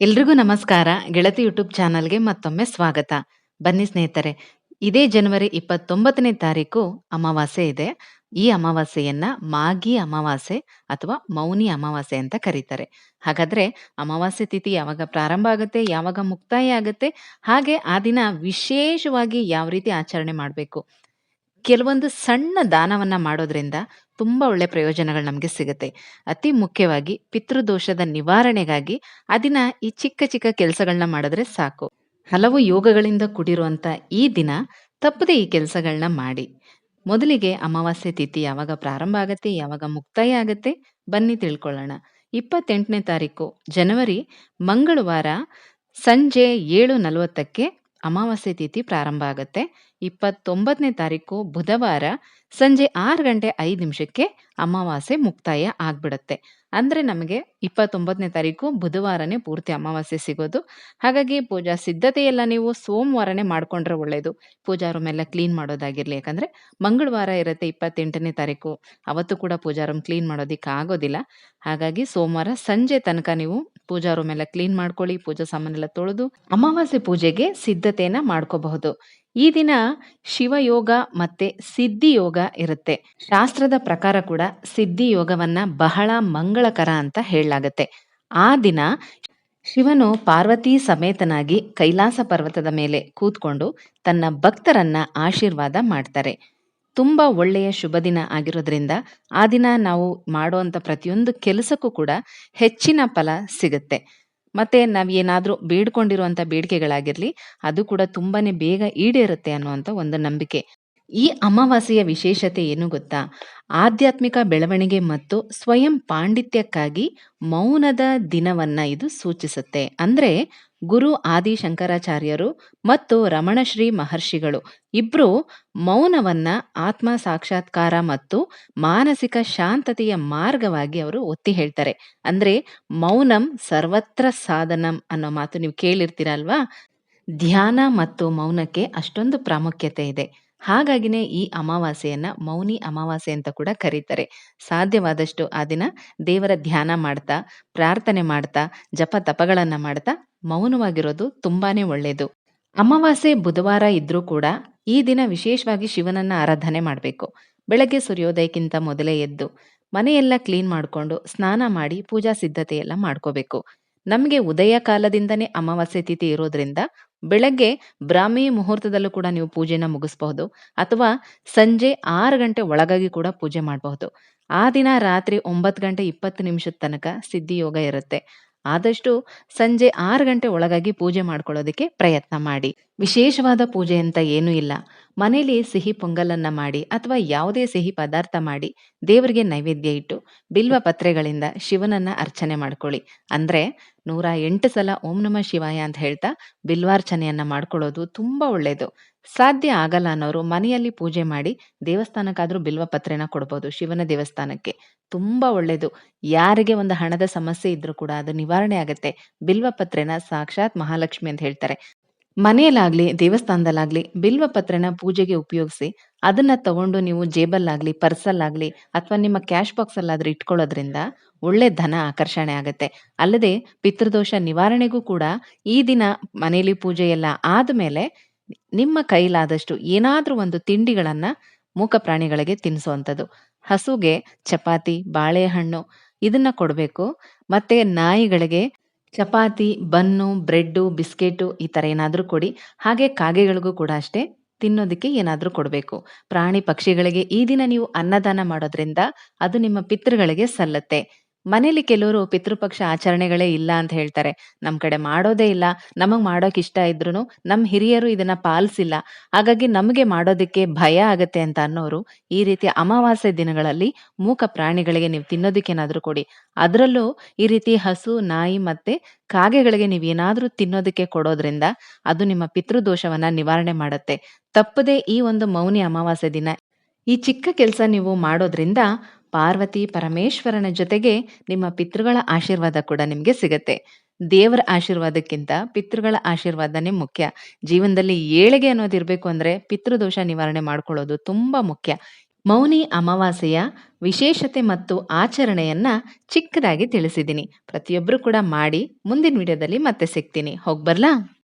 ಎಲ್ರಿಗೂ ನಮಸ್ಕಾರ. ಗೆಳತಿ ಯೂಟ್ಯೂಬ್ ಚಾನಲ್‌ಗೆ ಮತ್ತೊಮ್ಮೆ ಸ್ವಾಗತ. ಬನ್ನಿ ಸ್ನೇಹಿತರೆ, ಇದೇ ಜನವರಿ 29ನೇ ತಾರೀಕು ಅಮಾವಾಸ್ಯೆ ಇದೆ. ಈ ಅಮಾವಾಸ್ಯೆಯನ್ನ ಮಾಗಿ ಅಮಾವಾಸ್ಯೆ ಅಥವಾ ಮೌನಿ ಅಮಾವಾಸ್ಯೆ ಅಂತ ಕರೀತಾರೆ. ಹಾಗಾದ್ರೆ ಅಮಾವಾಸ್ಯೆ ತಿಥಿ ಯಾವಾಗ ಪ್ರಾರಂಭ ಆಗುತ್ತೆ, ಯಾವಾಗ ಮುಕ್ತಾಯ ಆಗುತ್ತೆ, ಹಾಗೆ ಆ ದಿನ ವಿಶೇಷವಾಗಿ ಯಾವ ರೀತಿ ಆಚರಣೆ ಮಾಡ್ಬೇಕು? ಕೆಲವೊಂದು ಸಣ್ಣ ದಾನವನ್ನ ಮಾಡೋದ್ರಿಂದ ತುಂಬಾ ಒಳ್ಳೆ ಪ್ರಯೋಜನಗಳು ನಮಗೆ ಸಿಗುತ್ತೆ. ಅತಿ ಮುಖ್ಯವಾಗಿ ಪಿತೃದೋಷದ ನಿವಾರಣೆಗಾಗಿ ಆ ದಿನ ಈ ಚಿಕ್ಕ ಚಿಕ್ಕ ಕೆಲಸಗಳನ್ನ ಮಾಡಿದ್ರೆ ಸಾಕು. ಹಲವು ಯೋಗಗಳಿಂದ ಕೂಡಿರುವಂತ ಈ ದಿನ ತಪ್ಪದೇ ಈ ಕೆಲಸಗಳನ್ನ ಮಾಡಿ. ಮೊದಲಿಗೆ ಅಮಾವಾಸ್ಯೆ ತಿಥಿ ಯಾವಾಗ ಪ್ರಾರಂಭ ಆಗತ್ತೆ, ಯಾವಾಗ ಮುಕ್ತಾಯ ಆಗತ್ತೆ? ಬನ್ನಿ ತಿಳ್ಕೊಳ್ಳೋಣ. 28ನೇ ತಾರೀಕು ಜನವರಿ ಮಂಗಳವಾರ ಸಂಜೆ 7:40ಕ್ಕೆ ಅಮಾವಾಸ್ಯೆ ತಿಥಿ ಪ್ರಾರಂಭ ಆಗುತ್ತೆ ಇಪ್ಪತ್ತೊಂಬತ್ತನೇ ತಾರೀಕು ಬುಧವಾರ ಸಂಜೆ ಆರು ಗಂಟೆ ಐದು ನಿಮಿಷಕ್ಕೆ ಅಮಾವಾಸ್ಯೆ ಮುಕ್ತಾಯ ಆಗ್ಬಿಡುತ್ತೆ ಅಂದರೆ ನಮಗೆ 29ನೇ ತಾರೀಕು ಬುಧವಾರನೇ ಪೂರ್ತಿ ಅಮಾವಾಸ್ಯೆ ಸಿಗೋದು. ಹಾಗಾಗಿ ಪೂಜಾ ಸಿದ್ಧತೆಯೆಲ್ಲ ನೀವು ಸೋಮವಾರನೇ ಮಾಡಿಕೊಂಡ್ರೆ ಒಳ್ಳೆಯದು ಪೂಜಾ ರೂಮ್ ಎಲ್ಲ ಕ್ಲೀನ್ ಮಾಡೋದಾಗಿರಲಿ, ಯಾಕಂದರೆ ಮಂಗಳವಾರ ಇರುತ್ತೆ 28ನೇ ತಾರೀಕು. ಅವತ್ತು ಕೂಡ ಪೂಜಾ ರೂಮ್ ಕ್ಲೀನ್ ಮಾಡೋದಕ್ಕೆ ಆಗೋದಿಲ್ಲ. ಹಾಗಾಗಿ ಸೋಮವಾರ ಸಂಜೆ ತನಕ ನೀವು ಪೂಜಾ ರೂಮ್ ಎಲ್ಲ ಕ್ಲೀನ್ ಮಾಡ್ಕೊಳ್ಳಿ. ಪೂಜಾ ಸಾಮಾನೆಲ್ಲ ತೊಳೆದು ಅಮಾವಾಸ್ಯೆ ಪೂಜೆಗೆ ಸಿದ್ಧತೆಯನ್ನ ಮಾಡ್ಕೋಬಹುದು. ಈ ದಿನ ಶಿವಯೋಗ ಮತ್ತೆ ಸಿದ್ಧಿ ಯೋಗ ಇರುತ್ತೆ. ಶಾಸ್ತ್ರದ ಪ್ರಕಾರ ಕೂಡ ಸಿದ್ಧಿ ಯೋಗವನ್ನ ಬಹಳ ಮಂಗಳಕರ ಅಂತ ಹೇಳಲಾಗತ್ತೆ. ಆ ದಿನ ಶಿವನು ಪಾರ್ವತಿ ಸಮೇತನಾಗಿ ಕೈಲಾಸ ಪರ್ವತದ ಮೇಲೆ ಕೂತ್ಕೊಂಡು ತನ್ನ ಭಕ್ತರನ್ನ ಆಶೀರ್ವಾದ ಮಾಡ್ತಾರೆ. ತುಂಬಾ ಒಳ್ಳೆಯ ಶುಭ ದಿನ ಆಗಿರೋದ್ರಿಂದ ಆ ದಿನ ನಾವು ಮಾಡುವಂಥ ಪ್ರತಿಯೊಂದು ಕೆಲಸಕ್ಕೂ ಕೂಡ ಹೆಚ್ಚಿನ ಫಲ ಸಿಗುತ್ತೆ. ಮತ್ತೆ ನಾವು ಏನಾದರೂ ಬೇಡ್ಕೊಂಡಿರುವಂಥ ಬೇಡಿಕೆಗಳಾಗಿರ್ಲಿ, ಅದು ಕೂಡ ತುಂಬಾನೇ ಬೇಗ ಈಡೇರುತ್ತೆ ಅನ್ನುವಂಥ ಒಂದು ನಂಬಿಕೆ. ಈ ಅಮಾವಾಸ್ಯೆಯ ವಿಶೇಷತೆ ಏನು ಗೊತ್ತಾ? ಆಧ್ಯಾತ್ಮಿಕ ಬೆಳವಣಿಗೆ ಮತ್ತು ಸ್ವಯಂ ಪಾಂಡಿತ್ಯಕ್ಕಾಗಿ ಮೌನದ ದಿನವನ್ನ ಇದು ಸೂಚಿಸುತ್ತೆ. ಅಂದ್ರೆ ಗುರು ಆದಿ ಶಂಕರಾಚಾರ್ಯರು ಮತ್ತು ರಮಣಶ್ರೀ ಮಹರ್ಷಿಗಳು ಇಬ್ರು ಮೌನವನ್ನ ಆತ್ಮ ಸಾಕ್ಷಾತ್ಕಾರ ಮತ್ತು ಮಾನಸಿಕ ಶಾಂತತೆಯ ಮಾರ್ಗವಾಗಿ ಅವರು ಒತ್ತಿ ಹೇಳ್ತಾರೆ. ಅಂದ್ರೆ ಮೌನಂ ಸರ್ವತ್ರ ಸಾಧನಂ ಅನ್ನೋ ಮಾತು ನೀವು ಕೇಳಿರ್ತೀರಲ್ವಾ ಧ್ಯಾನ ಮತ್ತು ಮೌನಕ್ಕೆ ಅಷ್ಟೊಂದು ಪ್ರಾಮುಖ್ಯತೆ ಇದೆ. ಹಾಗಾಗಿನೇ ಈ ಅಮಾವಾಸ್ಯೆಯನ್ನ ಮೌನಿ ಅಮಾವಾಸ್ಯೆ ಅಂತ ಕೂಡ ಕರೀತಾರೆ. ಸಾಧ್ಯವಾದಷ್ಟು ಆ ದಿನ ದೇವರ ಧ್ಯಾನ ಮಾಡ್ತಾ, ಪ್ರಾರ್ಥನೆ ಮಾಡ್ತಾ, ಜಪ ತಪಗಳನ್ನ ಮಾಡ್ತಾ ಮೌನವಾಗಿರೋದು ತುಂಬಾನೇ ಒಳ್ಳೇದು. ಅಮಾವಾಸ್ಯೆ ಬುಧವಾರ ಇದ್ರೂ ಕೂಡ ಈ ದಿನ ವಿಶೇಷವಾಗಿ ಶಿವನನ್ನ ಆರಾಧನೆ ಮಾಡಬೇಕು ಬೆಳಗ್ಗೆ ಸೂರ್ಯೋದಯಕ್ಕಿಂತ ಮೊದಲೇ ಎದ್ದು ಮನೆಯೆಲ್ಲ ಕ್ಲೀನ್ ಮಾಡ್ಕೊಂಡು ಸ್ನಾನ ಮಾಡಿ ಪೂಜಾ ಸಿದ್ಧತೆ ಎಲ್ಲ ಮಾಡ್ಕೋಬೇಕು. ನಮ್ಗೆ ಉದಯ ಕಾಲದಿಂದನೇ ಅಮಾವಾಸ್ಯೆ ತಿಥಿ ಇರೋದ್ರಿಂದ ಬೆಳಗ್ಗೆ ಬ್ರಾಹ್ಮಿ ಮುಹೂರ್ತದಲ್ಲೂ ಕೂಡ ನೀವು ಪೂಜೆನ ಮುಗಿಸಬಹುದು. ಅಥವಾ ಸಂಜೆ ಆರು ಗಂಟೆ ಒಳಗಾಗಿ ಕೂಡ ಪೂಜೆ ಮಾಡಬಹುದು. ಆ ದಿನ ರಾತ್ರಿ ಒಂಬತ್ತು ಗಂಟೆ 20 ನಿಮಿಷದ ತನಕ ಸಿದ್ಧಿ ಯೋಗ ಇರುತ್ತೆ. ಆದಷ್ಟು ಸಂಜೆ ಆರು ಗಂಟೆ ಒಳಗಾಗಿ ಪೂಜೆ ಮಾಡ್ಕೊಳ್ಳೋದಕ್ಕೆ ಪ್ರಯತ್ನ ಮಾಡಿ. ವಿಶೇಷವಾದ ಪೂಜೆ ಅಂತ ಏನೂ ಇಲ್ಲ. ಮನೇಲಿ ಸಿಹಿ ಪೊಂಗಲನ್ನ ಮಾಡಿ ಅಥವಾ ಯಾವುದೇ ಸಿಹಿ ಪದಾರ್ಥ ಮಾಡಿ ದೇವರಿಗೆ ನೈವೇದ್ಯ ಇಟ್ಟು ಬಿಲ್ವ ಪತ್ರೆಗಳಿಂದ ಶಿವನನ್ನ ಅರ್ಚನೆ ಮಾಡ್ಕೊಳ್ಳಿ. ಅಂದ್ರೆ 108 ಸಲ ಓಂ ನಮ ಶಿವಾಯ ಅಂತ ಹೇಳ್ತಾ ಬಿಲ್ವಾರ್ಚನೆಯನ್ನ ಮಾಡ್ಕೊಳ್ಳೋದು ತುಂಬಾ ಒಳ್ಳೇದು. ಸಾಧ್ಯ ಆಗಲ್ಲ ಅನ್ನೋರು ಮನೆಯಲ್ಲಿ ಪೂಜೆ ಮಾಡಿ ದೇವಸ್ಥಾನಕ್ಕಾದ್ರೂ ಬಿಲ್ವ ಪತ್ರೆನ ಕೊಡ್ಬೋದು, ಶಿವನ ದೇವಸ್ಥಾನಕ್ಕೆ. ತುಂಬಾ ಒಳ್ಳೇದು. ಯಾರಿಗೆ ಒಂದು ಹಣದ ಸಮಸ್ಯೆ ಇದ್ರೂ ಕೂಡ ಅದು ನಿವಾರಣೆ ಆಗತ್ತೆ. ಬಿಲ್ವ ಪತ್ರೆನ ಸಾಕ್ಷಾತ್ ಮಹಾಲಕ್ಷ್ಮಿ ಅಂತ ಹೇಳ್ತಾರೆ. ಮನೆಯಲ್ಲಾಗ್ಲಿ, ದೇವಸ್ಥಾನದಲ್ಲಾಗ್ಲಿ ಬಿಲ್ವ ಪತ್ರನ ಪೂಜೆಗೆ ಉಪಯೋಗಿಸಿ ಅದನ್ನ ತಗೊಂಡು ನೀವು ಜೇಬಲ್ಲಾಗ್ಲಿ, ಪರ್ಸಲ್ಲಾಗ್ಲಿ ಅಥವಾ ನಿಮ್ಮ ಕ್ಯಾಶ್ ಬಾಕ್ಸ್ ಅಲ್ಲಾದ್ರೂ ಇಟ್ಕೊಳ್ಳೋದ್ರಿಂದ ಒಳ್ಳೆ ಧನ ಆಕರ್ಷಣೆ ಆಗುತ್ತೆ ಅಲ್ಲದೆ ಪಿತೃದೋಷ ನಿವಾರಣೆಗೂ ಕೂಡ ಈ ದಿನ ಮನೆಯಲ್ಲಿ ಪೂಜೆ ಎಲ್ಲ ಆದ್ಮೇಲೆ ನಿಮ್ಮ ಕೈಲಾದಷ್ಟು ಏನಾದ್ರೂ ಒಂದು ತಿಂಡಿಗಳನ್ನ ಮೂಕ ಪ್ರಾಣಿಗಳಿಗೆ ತಿನ್ನಿಸುವಂಥದ್ದು. ಹಸುಗೆ ಚಪಾತಿ, ಬಾಳೆಹಣ್ಣು ಇದನ್ನ ಕೊಡಬೇಕು ಮತ್ತೆ ನಾಯಿಗಳಿಗೆ ಚಪಾತಿ, ಬನ್ನು, ಬ್ರೆಡ್ಡು, ಬಿಸ್ಕೆಟು ಈ ಥರ ಏನಾದರೂ ಕೊಡಿ. ಹಾಗೆ ಕಾಗೆಗಳಿಗೂ ಕೂಡ ಅಷ್ಟೇ ತಿನ್ನೋದಕ್ಕೆ ಏನಾದರೂ ಕೊಡಬೇಕು ಪ್ರಾಣಿ ಪಕ್ಷಿಗಳಿಗೆ ಈ ದಿನ ನೀವು ಅನ್ನದಾನ ಮಾಡೋದ್ರಿಂದ ಅದು ನಿಮ್ಮ ಪಿತೃಗಳಿಗೆ ಸಲ್ಲತ್ತೆ. ಮನೇಲಿ ಕೆಲವರು ಪಿತೃಪಕ್ಷ ಆಚರಣೆಗಳೇ ಇಲ್ಲ ಅಂತ ಹೇಳ್ತಾರೆ. ನಮ್ ಕಡೆ ಮಾಡೋದೇ ಇಲ್ಲ. ನಮಗ್ ಮಾಡೋಕ್ ಇಷ್ಟ ಇದ್ರೂನು ನಮ್ ಹಿರಿಯರು ಇದನ್ನ ಪಾಲಿಸಿಲ್ಲ. ಹಾಗಾಗಿ ನಮ್ಗೆ ಮಾಡೋದಕ್ಕೆ ಭಯ ಆಗತ್ತೆ ಅಂತ ಅನ್ನೋರು ಈ ರೀತಿ ಅಮಾವಾಸ್ಯೆ ದಿನಗಳಲ್ಲಿ ಮೂಕ ಪ್ರಾಣಿಗಳಿಗೆ ನೀವು ತಿನ್ನೋದಕ್ಕೇನಾದ್ರೂ ಕೊಡಿ. ಅದ್ರಲ್ಲೂ ಈ ರೀತಿ ಹಸು, ನಾಯಿ ಮತ್ತೆ ಕಾಗೆಗಳಿಗೆ ನೀವು ಏನಾದ್ರೂ ತಿನ್ನೋದಕ್ಕೆ ಕೊಡೋದ್ರಿಂದ ಅದು ನಿಮ್ಮ ಪಿತೃದೋಷವನ್ನ ನಿವಾರಣೆ ಮಾಡತ್ತೆ. ತಪ್ಪದೆ ಈ ಒಂದು ಮೌನಿ ಅಮಾವಾಸ್ಯೆ ದಿನ ಈ ಚಿಕ್ಕ ಕೆಲ್ಸ ನೀವು ಮಾಡೋದ್ರಿಂದ ಪಾರ್ವತಿ ಪರಮೇಶ್ವರನ ಜೊತೆಗೆ ನಿಮ್ಮ ಪಿತೃಗಳ ಆಶೀರ್ವಾದ ಕೂಡ ನಿಮಗೆ ಸಿಗತ್ತೆ. ದೇವರ ಆಶೀರ್ವಾದಕ್ಕಿಂತ ಪಿತೃಗಳ ಆಶೀರ್ವಾದನೇ ಮುಖ್ಯ. ಜೀವನದಲ್ಲಿ ಏಳಿಗೆ ಅನ್ನೋದಿರ್ಬೇಕು ಅಂದ್ರೆ ಪಿತೃದೋಷ ನಿವಾರಣೆ ಮಾಡ್ಕೊಳ್ಳೋದು ತುಂಬಾ ಮುಖ್ಯ. ಮೌನಿ ಅಮಾವಾಸ್ಯೆಯ ವಿಶೇಷತೆ ಮತ್ತು ಆಚರಣೆಯನ್ನ ಚಿಕ್ಕದಾಗಿ ತಿಳಿಸಿದ್ದೀನಿ ಪ್ರತಿಯೊಬ್ಬರು ಕೂಡ ಮಾಡಿ ಮುಂದಿನ ವಿಡಿಯೋದಲ್ಲಿ ಮತ್ತೆ ಸಿಗ್ತೀನಿ ಹೋಗ್ಬರ್ಲಾ